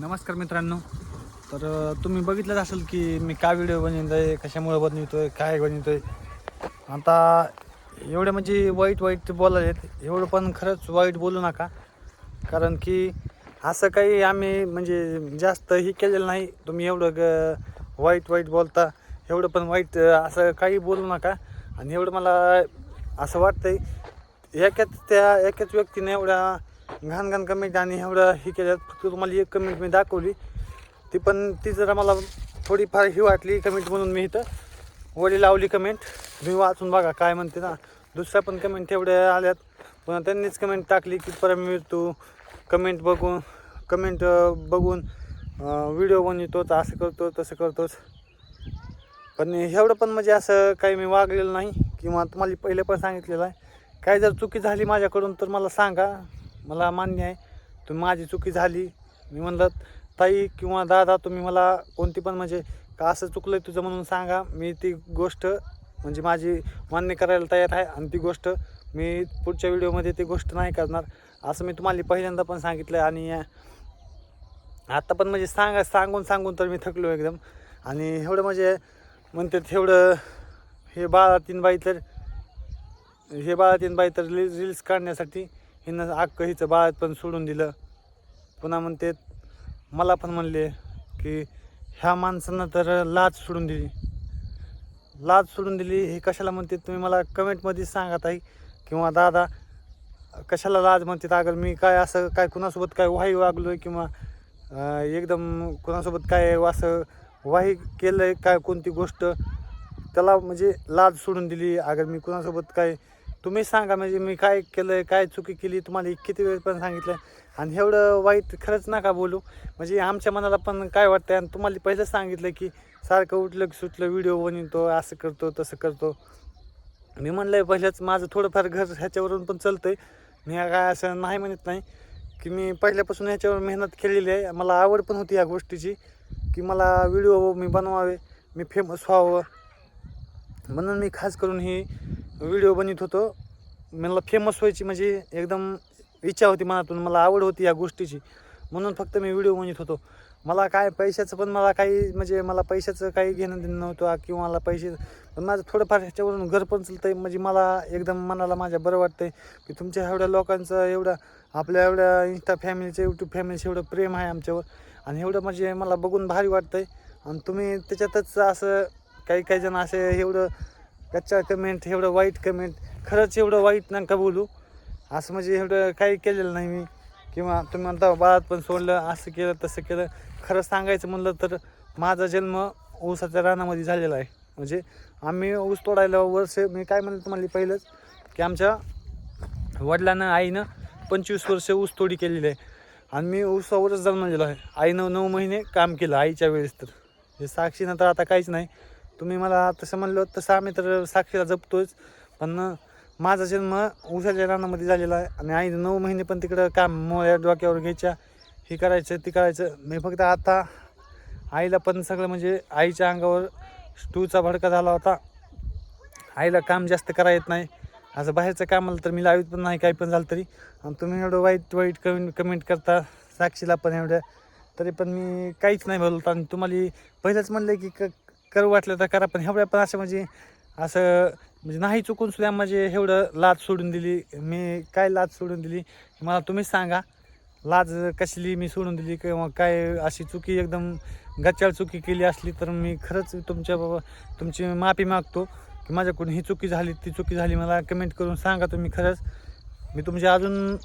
नमस्कार मित्रांनो. तर तुम्ही बघितलंच असेल की मी काय व्हिडिओ बनवतो आहे कशामुळे आहे काय बनवतोय. आता एवढे म्हणजे वाईट वाईट बोलायला एवढं पण खरंच वाईट बोलू नका. कारण की असं काही आम्ही म्हणजे जास्त ही केलेलं नाही. तुम्ही एवढं ग वाईट वाईट बोलता. एवढं पण वाईट असं काही बोलू नका. आणि एवढं मला असं वाटतंय एकाच त्या एकाच व्यक्तीने एवढ्या घाण घाण कमेंट आणि एवढं हे केल्यात फक्त तुम्हाला एक कमेंट मी दाखवली. ती पण ती जरा मला थोडीफार ही वाटली कमेंट म्हणून मी इथं वडी लावली कमेंट तुम्ही वाचून बघा काय म्हणते ना. दुसऱ्या पण कमेंट एवढ्या आल्यात. पुन्हा त्यांनीच कमेंट टाकली की परत मी तू कमेंट बघून कमेंट बघून व्हिडिओ बनवतोच असं करतो तसं करतोच. पण एवढं पण म्हणजे असं काही मी वागलेलं नाही. किंवा तुम्हाला पहिले पण सांगितलेलं आहे. काय जर चुकी झाली माझ्याकडून तर मला सांगा. मला मान्य आहे. तुम्ही माझी चुकी झाली. मी म्हणलं ताई किंवा दादा तुम्ही मला कोणती पण म्हणजे का असं चुकलं आहे तुझं म्हणून सांगा. मी ती गोष्ट म्हणजे माझी मान्य करायला तयार आहे आणि ती गोष्ट मी पुढच्या व्हिडिओमध्ये ती गोष्ट नाही करणार. असं मी तुम्हाला पहिल्यांदा पण सांगितलं आणि आत्ता पण म्हणजे सांगा सांगून सांगून तर मी थकलो एकदम. आणि एवढं म्हणजे म्हणतात एवढं हे बाळा तीन बाई तर हे बाळा तीन बाई तर रील्स काढण्यासाठी हिनं अख्खं हिचं बाळ पण सोडून दिलं. पुन्हा म्हणते मला पण म्हणले की ह्या माणसानं तर लाज सोडून दिली. लाज सोडून दिली हे कशाला म्हणते? तुम्ही मला कमेंटमध्ये सांगा ताई. किंवा दादा कशाला लाज म्हणतात अगर मी काय असं काय कुणासोबत काय वाही वागलो आहे किंवा एकदम कुणासोबत काय असं वाही केलं आहे काय कोणती गोष्ट त्याला म्हणजे लाज सोडून दिली. अगर मी कुणासोबत काय तुम्ही सांगा म्हणजे मी काय केलं आहे काय चुकी केली तुम्हाला किती वेळ पण सांगितलं. आणि एवढं वाईट खरंच नका बोलू. म्हणजे आमच्या मनाला पण काय वाटतं आणि तुम्हाला पहिलंच सांगितलं की सारखं उठलं की सुटलं व्हिडिओ बनवतो असं करतो तसं करतो. मी म्हणलं पहिल्याच माझं थोडंफार घर ह्याच्यावरून पण चालतंय. मी काय असं नाही म्हणत नाही की मी पहिल्यापासून ह्याच्यावर मेहनत केलेली आहे. मला आवड पण होती या गोष्टीची की मला व्हिडिओ मी बनवावे मी फेमस व्हावं. म्हणून मी खास करून ही व्हिडिओ बनवित होतो. मला फेमस व्हायची म्हणजे एकदम इच्छा होती मनातून. मला आवड होती या गोष्टीची. म्हणून फक्त मी व्हिडिओ बनवित होतो. मला काय पैशाचं पण मला काही म्हणजे मला पैशाचं काही घेणं देणं नव्हतं किंवा मला पैसे पण माझं थोडंफार ह्याच्यावरून घर पण चालतं आहे म्हणजे मला एकदम मनाला माझ्या बरं वाटतं आहे की तुमच्या एवढ्या लोकांचं एवढं आपल्या एवढ्या इंस्टा फॅमिलीचं यूट्यूब फॅमिलीचं एवढं प्रेम आहे आमच्यावर. आणि एवढं म्हणजे मला बघून भारी वाटतं आहे आणि तुम्ही त्याच्यातच असं काही काही जण असे एवढं कच्चा कमेंट एवढं वाईट कमेंट खरंच एवढं वाईट नका बोलू? असं म्हणजे एवढं काही केलेलं नाही मी. किंवा तुम्ही म्हणता बाळात पण सोडलं असं केलं तसं केलं. खरं सांगायचं म्हणलं तर माझा जन्म ऊसाच्या रानामध्ये झालेला आहे. म्हणजे आम्ही ऊस तोडायला वर्ष मी काय म्हणलं तुम्हाला पहिलंच की आमच्या वडिलांनं आईनं पंचवीस वर्ष ऊस तोडी केलेली आहे. आणि मी ऊसावरच जन्मलेलो आहे. आईनं नऊ महिने काम केलं आईच्या वेळेस तर. हे साक्षीनं तर आता काहीच नाही. तुम्ही मला तसं म्हणलं तसं आम्ही तर साक्षीला जपतोच. पण माझा जन्म ऊसाच्या रानामध्ये झालेला आहे आणि आई नऊ महिने पण तिकडं काम मोळ्या डोक्यावर घ्यायच्या. हे करायचं ते करायचं. मी फक्त आता आईला पण सगळं म्हणजे आईच्या अंगावर स्टूचा भडका झाला होता. आईला काम जास्त करा येत नाही. असं बाहेरचं कामाला तर मी लावित पण नाही काही पण झालं तरी. आणि तुम्ही एवढं वाईट वाईट कमेंट कमेंट करता साक्षीला पण एवढ्या तरी पण मी काहीच नाही बोलत आणि तुम्हाला पहिलंच म्हणलं की क करू वाटलं तर करा पण एवढ्या पण असं म्हणजे असं म्हणजे नाही चुकून सुद्धा म्हणजे एवढं लाज सोडून दिली. मी काय लाज सोडून दिली मला तुम्हीच सांगा. लाज कसली मी सोडून दिली किंवा काय अशी चुकी एकदम गच्चाळ चुकी केली असली तर मी खरंच तुमच्या बाबा तुमची माफी मागतो. की माझ्याकडून ही चुकी झाली ती चुकी झाली मला कमेंट करून सांगा तुम्ही खरंच. मी तुमची अजून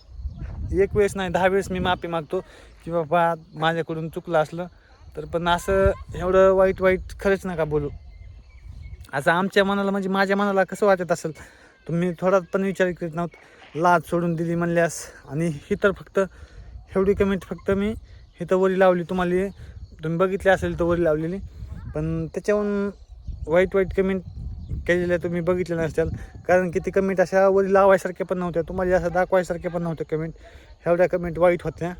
एक वेळेस नाही दहा वेळेस मी माफी मागतो. की बाबा माझ्याकडून चुकलं असलं तर पण असं एवढं वाईट वाईट खरंच नका बोलू. असं आमच्या मनाला म्हणजे माझ्या मनाला कसं वाटत असेल तुम्ही थोडा पण विचार करीत नव्हत लाज सोडून दिली म्हणल्यास आणि ही तर फक्त एवढी कमेंट फक्त मी इथं वरी लावली तुम्हाला. तुम्ही बघितली असेल तर वरी लावलेली. पण त्याच्याहून वाईट वाईट कमेंट केलेल्या तुम्ही बघितल्या नसत्याल. कारण की ती कमेंट अशा वरी लावायसारख्या पण नव्हत्या. तुम्हाला असं दाखवायसारख्या पण नव्हत्या कमेंट एवढ्या कमेंट वाईट होत्या.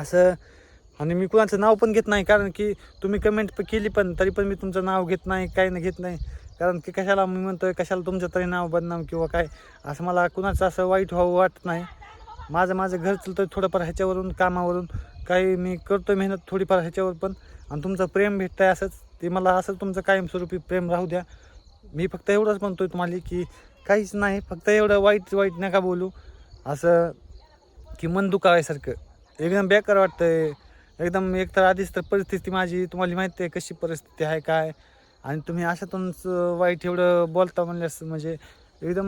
असं आणि मी कुणाचं नाव पण घेत नाही कारण की तुम्ही कमेंट केली पण तरी पण मी तुमचं नाव घेत नाही काही नाही घेत नाही. कारण की कशाला मी म्हणतोय कशाला तुमचं तरी नाव बदनाम किंवा काय? असं मला कुणाचं असं वाईट व्हावं वाटत नाही. माझं माझं घर चालतं थोडंफार ह्याच्यावरून कामावरून. काही मी करतो मेहनत थोडीफार ह्याच्यावर पण. आणि तुमचं प्रेम भेटतं आहे असंच. ते मला असं तुमचं कायमस्वरूपी प्रेम राहू द्या. मी फक्त एवढंच म्हणतोय तुम्हाला की काहीच नाही फक्त एवढं वाईट वाईट नका बोलू. असं की मन दुखावायसारखं एकदम बेकार वाटतंय. एकदम एक तर आधीच तर परिस्थिती माझी तुम्हाला माहिती आहे कशी परिस्थिती आहे काय. आणि तुम्ही अशातूनच वाईट एवढं बोलता म्हणल्यास म्हणजे एकदम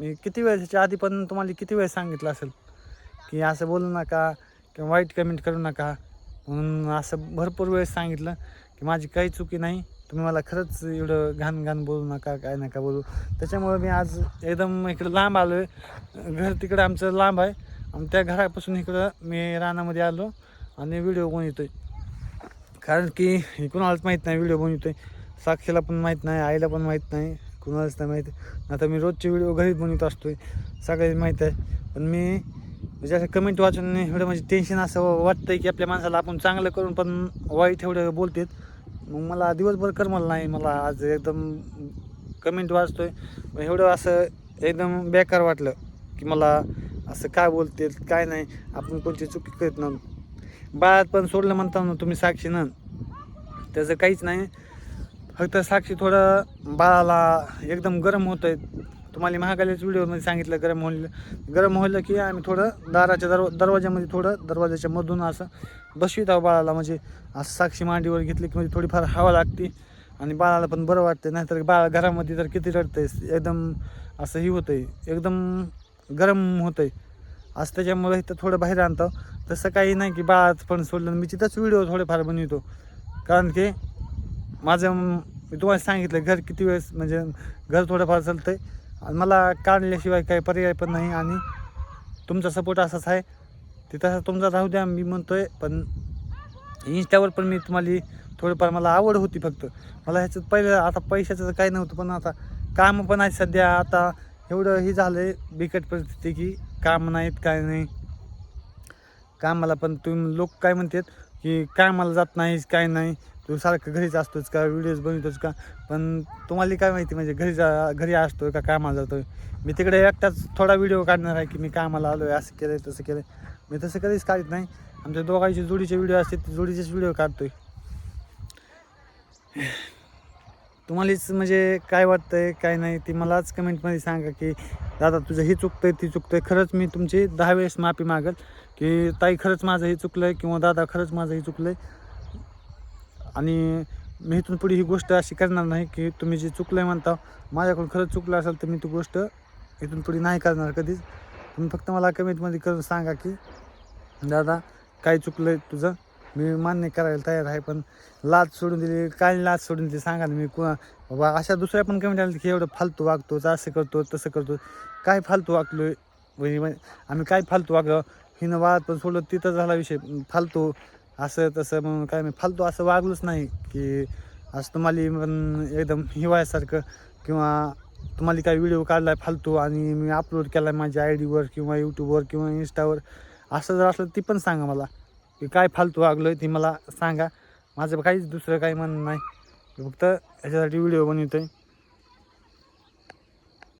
मी किती वेळ आधी पण तुम्हाला किती वेळ सांगितलं असेल की असं बोलू नका किंवा वाईट कमेंट करू नका. म्हणून असं भरपूर वेळेस सांगितलं की माझी काही चुकी नाही तुम्ही मला खरंच एवढं घाण घाण बोलू नका काय नका बोलू. त्याच्यामुळे मी आज एकदम इकडं लांब आलो आहे घर तिकडं आमचं लांब आहे. आणि त्या घरापासून इकडं मी रानामध्ये आलो आणि व्हिडिओ बनवतो आहे कारण की हे कुणालाच माहीत नाही व्हिडिओ बनवतो आहे साक्षीला पण माहीत नाही आईला पण माहीत नाही कुणालाच नाही माहीत. आता मी रोजचे व्हिडिओ घरीच बनवत असतो आहे सगळ्यांना माहीत आहे. पण मी म्हणजे असं कमेंट वाचून एवढं म्हणजे टेन्शन असं वाटतंय की आपल्या माणसाला आपण चांगलं करून पण वाईट एवढं बोलतात. मग मला दिवसभर करमल नाही मला आज एकदम कमेंट वाचतोय. मग एवढं असं एकदम बेकार वाटलं की मला असं काय बोलते काय नाही आपण कोणती चुकी करत ना बाळात पण सोडलं म्हणता ना तुम्ही साक्षी ना त्याचं काहीच नाही. फक्त साक्षी थोडं बाळाला एकदम गरम होत आहे तुम्हाला महागाल्याच व्हिडिओमध्ये सांगितलं गरम होईल गरम होईल की आम्ही थोडं दाराच्या दरवा दरवाजामध्ये थोडं दरवाजाच्या मधून असं बसवीत आहो बाळाला. म्हणजे असं साक्षी मांडीवर घेतली की म्हणजे थोडीफार हवा लागते आणि बाळाला पण बरं वाटतं नाहीतर बाळा घरामध्ये तर किती रडतंय एकदम असं ही होतं आहे एकदम गरम होतं आहे असं त्याच्यामुळे इथं थोडं बाहेर आणतो. तसं काही नाही की बाळात पण सोडलं. मी तिथंच व्हिडिओ थोडेफार बनवितो. कारण की माझं मी तुम्हाला सांगितलं घर किती वेळेस म्हणजे घर थोडंफार चालतं आहे आणि मला काढल्याशिवाय काही पर्याय पण नाही. आणि तुमचा सपोर्ट असाच आहे. ते तसा तुमचा राहू द्या मी म्हणतो आहे पण इंस्टावर पण मी तुम्हाला थोडंफार मला आवड होती फक्त. मला ह्याच्यात पहिलं आता पैशाचं तर काही नव्हतं पण आता काम पण आहे सध्या. आता एवढं हे झालं आहे बिकट परिस्थिती की काम नाहीत काय नाही. कामाला पण तुम्ही लोक काय म्हणतात की कामाला जात नाहीस काय नाही. तू सारखं घरीच असतोच का? व्हिडिओज बनवतोच का? पण तुम्हाला काय माहिती म्हणजे घरी जा घरी असतो का कामाला जातो मी तिकडे एकटाच थोडा व्हिडिओ काढणार आहे की मी कामाला आलो आहे असं केलं तसं केलं मी तसं कधीच काढत नाही. आमच्या दोघांचे जोडीचे व्हिडिओ असतात जोडीचेच व्हिडिओ काढतोय. तुम्हालाच म्हणजे काय वाटतंय काय नाही ती मलाच कमेंटमध्ये सांगा की दादा तुझं हे चुकतंय ती चुकतंय. खरंच मी तुमची दहा वेळेस माफी मागल की ताई खरंच माझं हे चुकलं आहे किंवा दादा खरंच माझं हे चुकलं आहे आणि मी इथून पुढे ही गोष्ट अशी करणार नाही की तुम्ही जे चुकलं आहे म्हणता माझ्याकडून खरंच चुकलं असेल तर मी ती गोष्ट इथून पुढे नाही करणार कधीच. तुम्ही फक्त मला कमेंटमध्ये करून सांगा की दादा काय चुकलं आहे तुझं? मी मान्य करायला तयार आहे पण लाच सोडून दिली. काय लाच सोडून दिली सांगा ना मी. कुणा बाबा अशा दुसऱ्या पण कमेंट आल्या की एवढं फालतू वागतो असं करतो तसं करतो. काय फालतू वागलो आहे आम्ही काय फालतू वागलो? हिनं वाद पण सोडलं तिथं झाला विषय. फालतू असं तसं म्हणून काय मी फालतू असं वागलोच नाही की असं तुम्हाला पण एकदम हिवाळ्यासारखं किंवा तुम्हाला काही व्हिडिओ काढला आहे फालतू आणि मी अपलोड केला आहे माझ्या आय डीवर किंवा यूट्यूबवर किंवा इंस्टावर असं जर असलं ती पण सांगा मला. की काय फालतू वागलो आहे ती मला सांगा. माझं काहीच दुसरं काही म्हणणं नाही. फक्त ह्याच्यासाठी व्हिडिओ बनवतो आहे